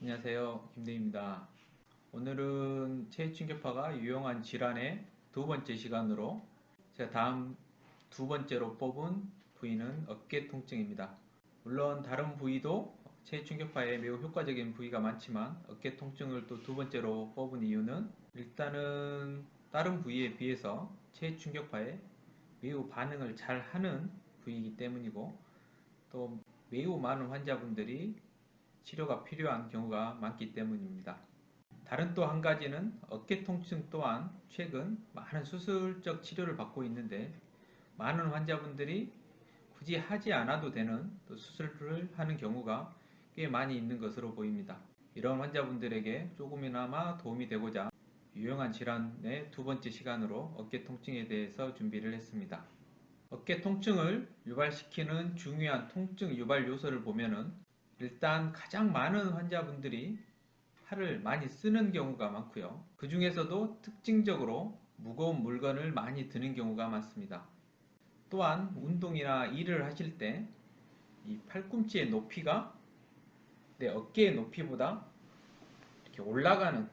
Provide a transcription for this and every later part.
안녕하세요. 김대입니다. 오늘은 체중격파가 유용한 질환의 두 번째 시간으로 제가 다음 두 번째로 뽑은 부위는 어깨 통증입니다. 물론 다른 부위도 체중격파에 매우 효과적인 부위가 많지만 어깨 통증을 또 두 번째로 뽑은 이유는 일단은 다른 부위에 비해서 체중격파에 매우 반응을 잘 하는 부위이기 때문이고 또 매우 많은 환자분들이 치료가 필요한 경우가 많기 때문입니다. 다른 또 한 가지는 어깨 통증 또한 최근 많은 수술적 치료를 받고 있는데 많은 환자분들이 굳이 하지 않아도 되는 또 수술을 하는 경우가 꽤 많이 있는 것으로 보입니다. 이런 환자분들에게 조금이나마 도움이 되고자 유용한 질환의 두 번째 시간으로 어깨 통증에 대해서 준비를 했습니다. 어깨 통증을 유발시키는 중요한 통증 유발 요소를 보면은 일단 가장 많은 환자분들이 팔을 많이 쓰는 경우가 많고요. 그 중에서도 특징적으로 무거운 물건을 많이 드는 경우가 많습니다. 또한 운동이나 일을 하실 때 이 팔꿈치의 높이가 내 어깨의 높이보다 이렇게 올라가는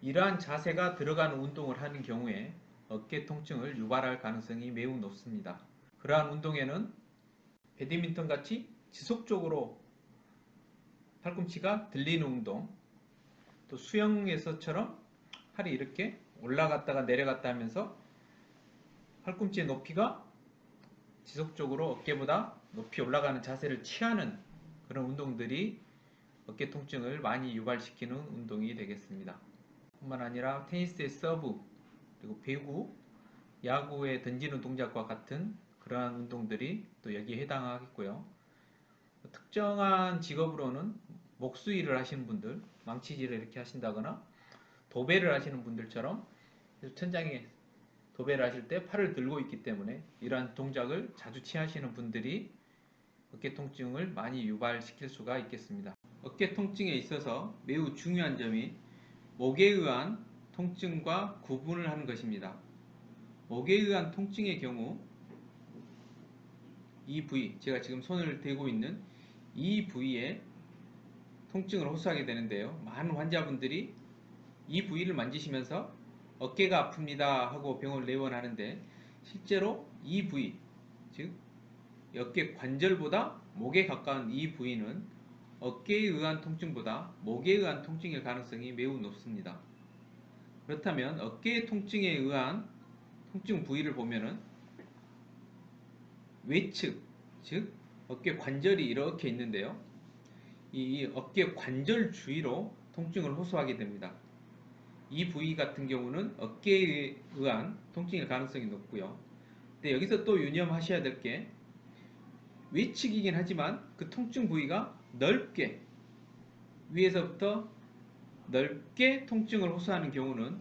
이러한 자세가 들어가는 운동을 하는 경우에 어깨 통증을 유발할 가능성이 매우 높습니다. 그러한 운동에는 배드민턴 같이 지속적으로 팔꿈치가 들리는 운동, 또 수영에서처럼 팔이 이렇게 올라갔다가 내려갔다 하면서 팔꿈치의 높이가 지속적으로 어깨보다 높이 올라가는 자세를 취하는 그런 운동들이 어깨 통증을 많이 유발시키는 운동이 되겠습니다. 뿐만 아니라 테니스의 서브, 그리고 배구, 야구에 던지는 동작과 같은 그러한 운동들이 또 여기에 해당하겠고요. 특정한 직업으로는 목수일을 하시는 분들, 망치질을 이렇게 하신다거나 도배를 하시는 분들처럼 천장에 도배를 하실 때 팔을 들고 있기 때문에 이러한 동작을 자주 취하시는 분들이 어깨 통증을 많이 유발시킬 수가 있겠습니다. 어깨 통증에 있어서 매우 중요한 점이 목에 의한 통증과 구분을 하는 것입니다. 목에 의한 통증의 경우 이 부위, 제가 지금 손을 대고 있는 이 부위에 통증을 호소하게 되는데요. 많은 환자분들이 이 부위를 만지시면서 어깨가 아픕니다 하고 병원을 내원하는데 실제로 이 부위, 즉 어깨 관절보다 목에 가까운 이 부위는 어깨에 의한 통증보다 목에 의한 통증일 가능성이 매우 높습니다. 그렇다면 어깨의 통증에 의한 통증 부위를 보면은 외측, 즉 어깨 관절이 이렇게 있는데요. 이 어깨 관절 주위로 통증을 호소하게 됩니다. 이 부위 같은 경우는 어깨에 의한 통증일 가능성이 높고요. 근데 여기서 또 유념하셔야 될 게 외측이긴 하지만 그 통증 부위가 넓게 위에서부터 넓게 통증을 호소하는 경우는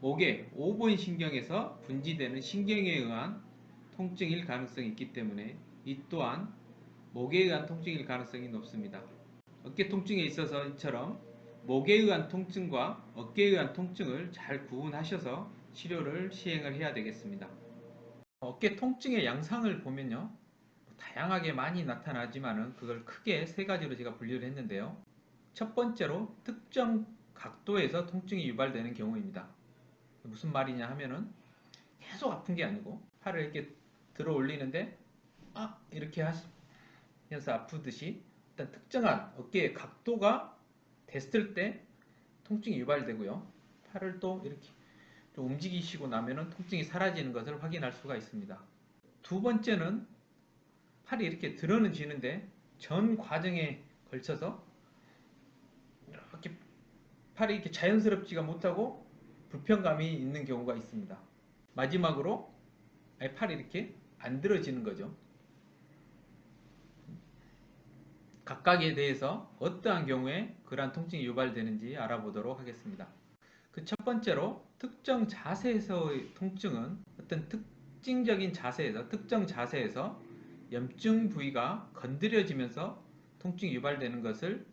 목의 5번 신경에서 분지되는 신경에 의한 통증일 가능성이 있기 때문에 이 또한 목에 의한 통증일 가능성이 높습니다. 어깨 통증에 있어서 이처럼 목에 의한 통증과 어깨에 의한 통증을 잘 구분하셔서 치료를 시행을 해야 되겠습니다. 어깨 통증의 양상을 보면요. 다양하게 많이 나타나지만은 그걸 크게 세 가지로 제가 분류를 했는데요. 첫 번째로 특정 각도에서 통증이 유발되는 경우입니다. 무슨 말이냐 하면은 계속 아픈 게 아니고 팔을 이렇게 들어 올리는데 아 이렇게 하시 면서 아프듯이 일단 특정한 어깨의 각도가 됐을 때 통증이 유발되고요. 팔을 또 이렇게 좀 움직이시고 나면은 통증이 사라지는 것을 확인할 수가 있습니다. 두 번째는 팔이 이렇게 들어는 지는데 전 과정에 걸쳐서 이렇게 팔이 이렇게 자연스럽지가 못하고 불편감이 있는 경우가 있습니다. 마지막으로 팔이 이렇게 안 들어지는 거죠. 각각에 대해서 어떠한 경우에 그러한 통증이 유발되는지 알아보도록 하겠습니다. 그 첫 번째로 특정 자세에서의 통증은 어떤 특징적인 자세에서 특정 자세에서 염증 부위가 건드려지면서 통증이 유발되는 것을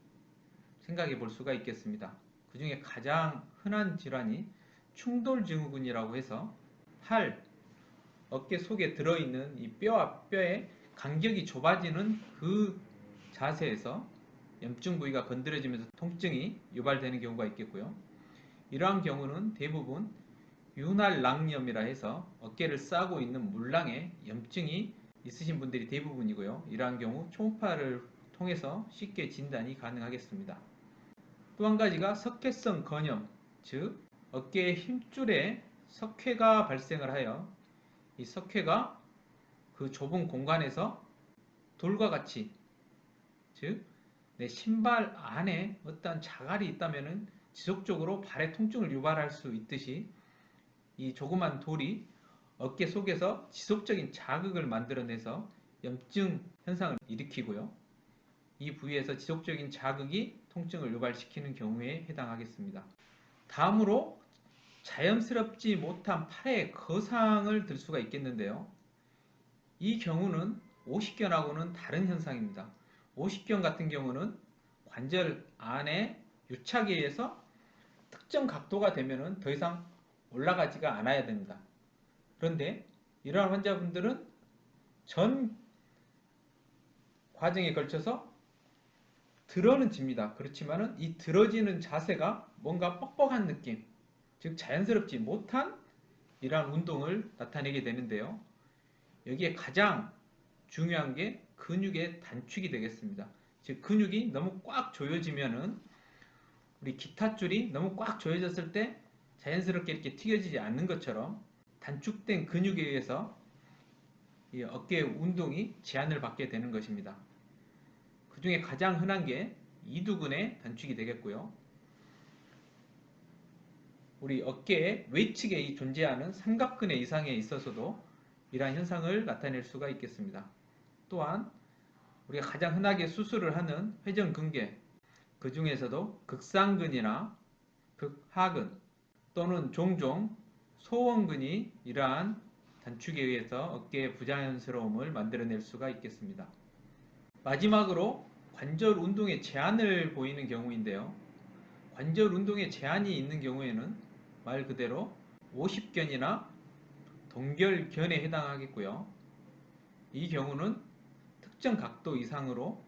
생각해 볼 수가 있겠습니다. 그 중에 가장 흔한 질환이 충돌증후군이라고 해서 팔, 어깨 속에 들어있는 이 뼈와 뼈의 간격이 좁아지는 그 자세에서 염증 부위가 건드려지면서 통증이 유발되는 경우가 있겠고요. 이러한 경우는 대부분 윤활낭염이라 해서 어깨를 싸고 있는 물낭에 염증이 있으신 분들이 대부분이고요. 이러한 경우 초음파를 통해서 쉽게 진단이 가능하겠습니다. 또 한 가지가 석회성 건염, 즉 어깨의 힘줄에 석회가 발생을 하여 이 석회가 그 좁은 공간에서 돌과 같이 즉 내 신발 안에 어떠한 자갈이 있다면 지속적으로 발의 통증을 유발할 수 있듯이 이 조그만 돌이 어깨 속에서 지속적인 자극을 만들어내서 염증 현상을 일으키고요. 이 부위에서 지속적인 자극이 통증을 유발시키는 경우에 해당하겠습니다. 다음으로 자연스럽지 못한 팔의 거상을 들 수가 있겠는데요. 이 경우는 오십견하고는 다른 현상입니다. 오십견 같은 경우는 관절 안에 유착에 의해서 특정 각도가 되면 더 이상 올라가지가 않아야 됩니다. 그런데 이러한 환자분들은 전 과정에 걸쳐서 들어는 집니다. 그렇지만은 이 들어지는 자세가 뭔가 뻑뻑한 느낌, 즉 자연스럽지 못한 이러한 운동을 나타내게 되는데요. 여기에 가장 중요한 게 근육의 단축이 되겠습니다. 즉 근육이 너무 꽉 조여지면은 우리 기타 줄이 너무 꽉 조여졌을 때 자연스럽게 이렇게 튀겨지지 않는 것처럼 단축된 근육에 의해서 이 어깨 운동이 제한을 받게 되는 것입니다. 그 중에 가장 흔한 게 이두근의 단축이 되겠고요. 우리 어깨의 외측에 존재하는 삼각근의 이상에 있어서도 이러한 현상을 나타낼 수가 있겠습니다. 또한 우리가 가장 흔하게 수술을 하는 회전근개 그 중에서도 극상근이나 극하근 또는 종종 소원근이 이러한 단축에 의해서 어깨의 부자연스러움을 만들어낼 수가 있겠습니다. 마지막으로 관절 운동에 제한을 보이는 경우인데요. 관절 운동에 제한이 있는 경우에는 말 그대로 50견이나 동결견에 해당하겠고요. 이 경우는 특정 각도 이상으로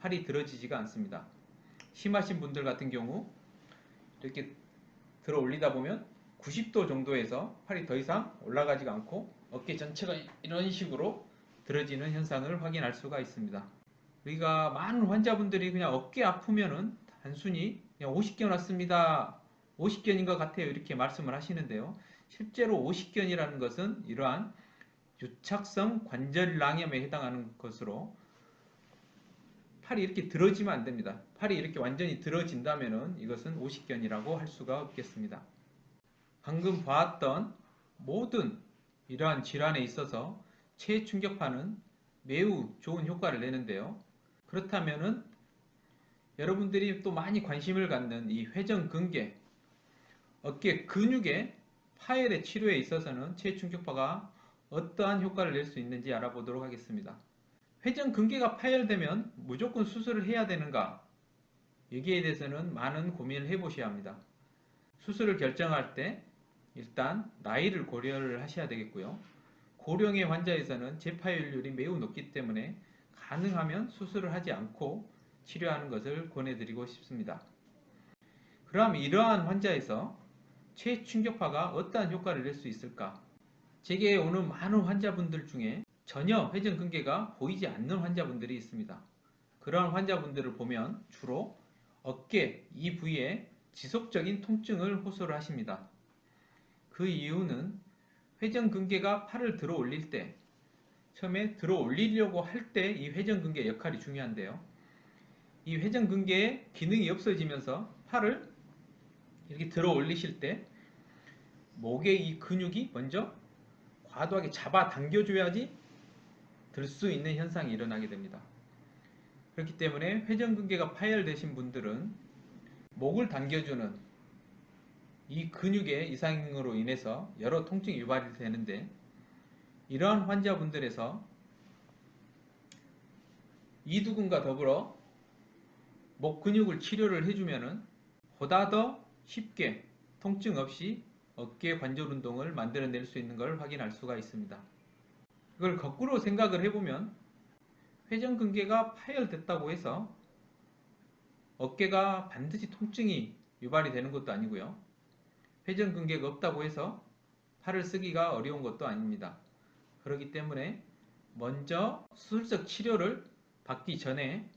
팔이 들어지지가 않습니다. 심하신 분들 같은 경우 이렇게 들어 올리다 보면 90도 정도에서 팔이 더 이상 올라가지가 않고 어깨 전체가 이런 식으로 들어지는 현상을 확인할 수가 있습니다. 우리가 많은 환자분들이 그냥 어깨 아프면은 단순히 그냥 50견 왔습니다. 50견인 것 같아요. 이렇게 말씀을 하시는데요. 실제로 50견이라는 것은 이러한 유착성 관절낭염에 해당하는 것으로 팔이 이렇게 들어지면 안 됩니다. 팔이 이렇게 완전히 들어진다면 이것은 50견이라고 할 수가 없겠습니다. 방금 봤던 모든 이러한 질환에 있어서 체충격파는 매우 좋은 효과를 내는데요. 그렇다면은 여러분들이 또 많이 관심을 갖는 이 회전근개, 어깨 근육의 파열의 치료에 있어서는 체충격파가 어떠한 효과를 낼 수 있는지 알아보도록 하겠습니다. 회전 근개가 파열되면 무조건 수술을 해야 되는가? 여기에 대해서는 많은 고민을 해보셔야 합니다. 수술을 결정할 때 일단 나이를 고려를 하셔야 되겠고요. 고령의 환자에서는 재파열률이 매우 높기 때문에 가능하면 수술을 하지 않고 치료하는 것을 권해드리고 싶습니다. 그럼 이러한 환자에서 최충격파가 어떠한 효과를 낼 수 있을까? 제게 오는 많은 환자분들 중에 전혀 회전 근개가 보이지 않는 환자분들이 있습니다. 그러한 환자분들을 보면 주로 어깨 이 부위에 지속적인 통증을 호소를 하십니다. 그 이유는 회전 근개가 팔을 들어 올릴 때 처음에 들어 올리려고 할 때 이 회전 근개 역할이 중요한데요. 이 회전 근개의 기능이 없어지면서 팔을 이렇게 들어 올리실 때 목의 이 근육이 먼저 과도하게 잡아 당겨줘야지 들 수 있는 현상이 일어나게 됩니다. 그렇기 때문에 회전근개가 파열되신 분들은 목을 당겨주는 이 근육의 이상으로 인해서 여러 통증이 유발이 되는데 이러한 환자분들에서 이두근과 더불어 목 근육을 치료를 해주면은 보다 더 쉽게 통증 없이 어깨 관절 운동을 만들어낼 수 있는 걸 확인할 수가 있습니다. 이걸 거꾸로 생각을 해보면 회전근개가 파열됐다고 해서 어깨가 반드시 통증이 유발이 되는 것도 아니고요. 회전근개가 없다고 해서 팔을 쓰기가 어려운 것도 아닙니다. 그렇기 때문에 먼저 수술적 치료를 받기 전에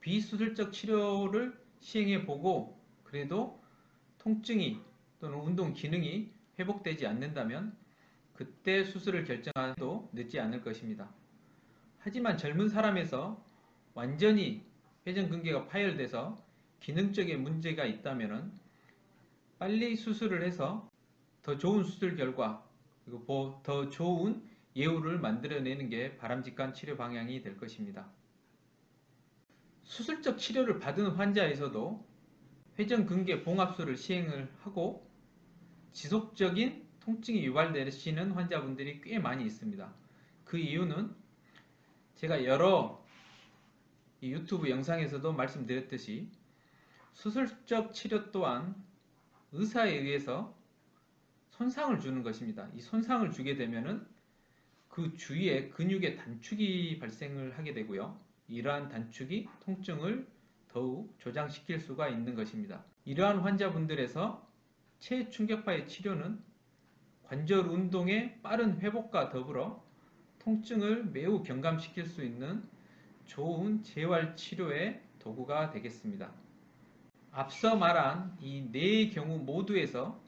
비수술적 치료를 시행해 보고 그래도 통증이 또는 운동 기능이 회복되지 않는다면 그때 수술을 결정하도 늦지 않을 것입니다. 하지만 젊은 사람에서 완전히 회전근개가 파열돼서 기능적인 문제가 있다면 빨리 수술을 해서 더 좋은 수술 결과 그리고 더 좋은 예후를 만들어내는 게 바람직한 치료 방향이 될 것입니다. 수술적 치료를 받은 환자에서도 회전근개 봉합술을 시행을 하고 지속적인 통증이 유발되시는 환자분들이 꽤 많이 있습니다. 그 이유는 제가 여러 유튜브 영상에서도 말씀드렸듯이 수술적 치료 또한 의사에 의해서 손상을 주는 것입니다. 이 손상을 주게 되면은 그 주위에 근육의 단축이 발생을 하게 되고요. 이러한 단축이 통증을 더욱 조장시킬 수가 있는 것입니다. 이러한 환자분들에서 체충격파의 치료는 관절 운동의 빠른 회복과 더불어 통증을 매우 경감시킬 수 있는 좋은 재활 치료의 도구가 되겠습니다. 앞서 말한 이 네 경우 모두에서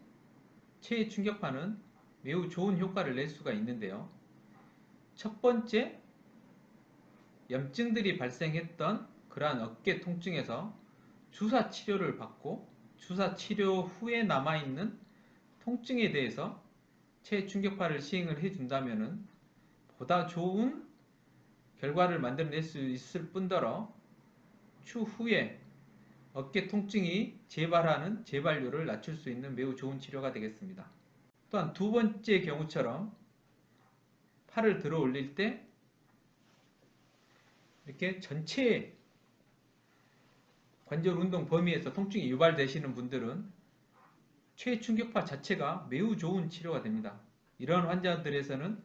체의 충격파는 매우 좋은 효과를 낼 수가 있는데요. 첫 번째, 염증들이 발생했던 그러한 어깨 통증에서 주사 치료를 받고 주사 치료 후에 남아있는 통증에 대해서 체 충격파를 시행을 해준다면 보다 좋은 결과를 만들어낼 수 있을 뿐더러 추후에 어깨 통증이 재발하는 재발률을 낮출 수 있는 매우 좋은 치료가 되겠습니다. 또한 두 번째 경우처럼 팔을 들어 올릴 때 이렇게 전체 관절 운동 범위에서 통증이 유발되시는 분들은 최충격파 자체가 매우 좋은 치료가 됩니다. 이런 환자들에서는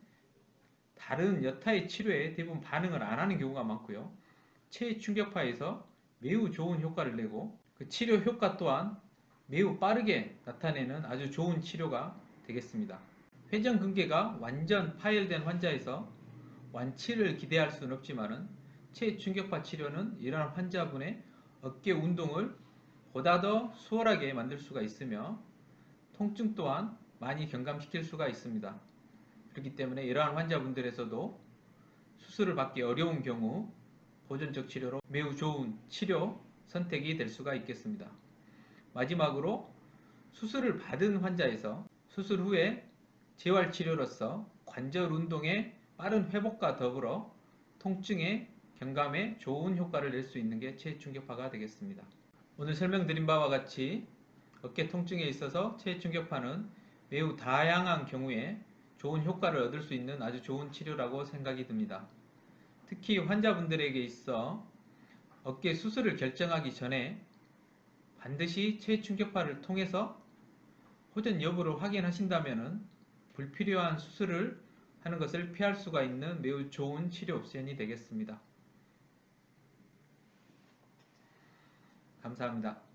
다른 여타의 치료에 대부분 반응을 안 하는 경우가 많고요. 최충격파에서 매우 좋은 효과를 내고 그 치료 효과 또한 매우 빠르게 나타내는 아주 좋은 치료가 되겠습니다. 회전근개가 완전 파열된 환자에서 완치를 기대할 수는 없지만은 체충격파 치료는 이러한 환자분의 어깨 운동을 보다 더 수월하게 만들 수가 있으며 통증 또한 많이 경감시킬 수가 있습니다. 그렇기 때문에 이러한 환자분들에서도 수술을 받기 어려운 경우 보존적 치료로 매우 좋은 치료 선택이 될 수가 있겠습니다. 마지막으로 수술을 받은 환자에서 수술 후에 재활 치료로서 관절 운동의 빠른 회복과 더불어 통증의 경감에 좋은 효과를 낼 수 있는 게 체충격파가 되겠습니다. 오늘 설명드린 바와 같이 어깨 통증에 있어서 체충격파는 매우 다양한 경우에 좋은 효과를 얻을 수 있는 아주 좋은 치료라고 생각이 듭니다. 특히 환자분들에게 있어 어깨 수술을 결정하기 전에 반드시 체충격파를 통해서 호전 여부를 확인하신다면 불필요한 수술을 하는 것을 피할 수가 있는 매우 좋은 치료 옵션이 되겠습니다. 감사합니다.